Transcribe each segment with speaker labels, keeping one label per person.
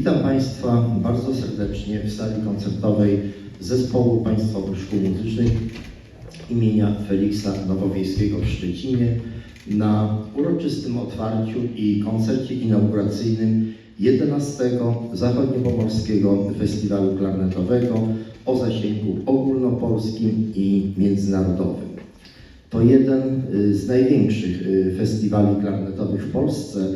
Speaker 1: Państwa bardzo serdecznie w sali koncertowej Zespołu Państwowych Szkół Muzycznych imienia Feliksa Nowowiejskiego w Szczecinie na uroczystym otwarciu i koncercie inauguracyjnym 11 Zachodniopomorskiego Festiwalu Klarnetowego o zasięgu ogólnopolskim i międzynarodowym. To jeden y, z największych y, festiwali klarnetowych w Polsce,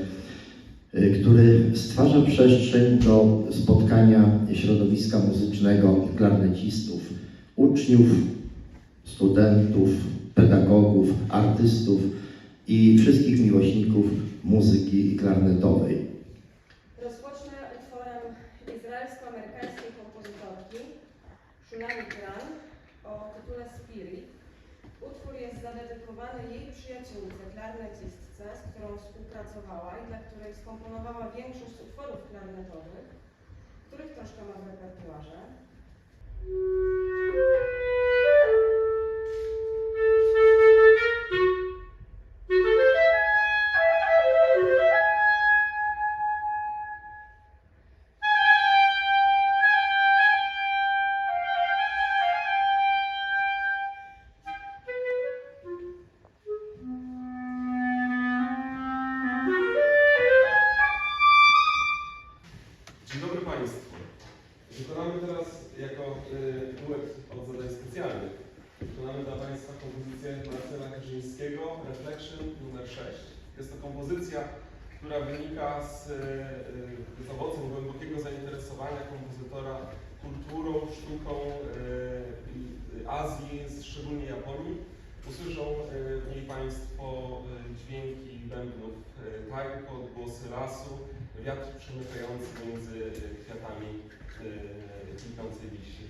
Speaker 1: który stwarza przestrzeń do spotkania środowiska muzycznego klarnecistów, uczniów, studentów, pedagogów, artystów i wszystkich miłośników muzyki klarnetowej.
Speaker 2: Rozpocznę utworem izraelsko-amerykańskiej kompozytorki Shunami Gran o tytule Spirit. Utwór jest zadedykowany jej przyjaciółce, klarnecistce, z którą współpracowała i dla której skomponowała większość utworów klarnetowych, których troszkę ma w repertuarze.
Speaker 3: Wykonamy teraz jako y, duet od zadań specjalnych. Wykonamy dla Państwa kompozycję Marcela Karzyńskiego Reflection numer 6. Jest to kompozycja, która wynika z, y, y, z owocem głębokiego zainteresowania kompozytora kulturą, sztuką Azji, szczególnie Japonii. Niej Państwo y, dźwięki bębnów y, taiko, głosy lasu, wiatr przemykający między y, kwiatami kwitnącej wiśni.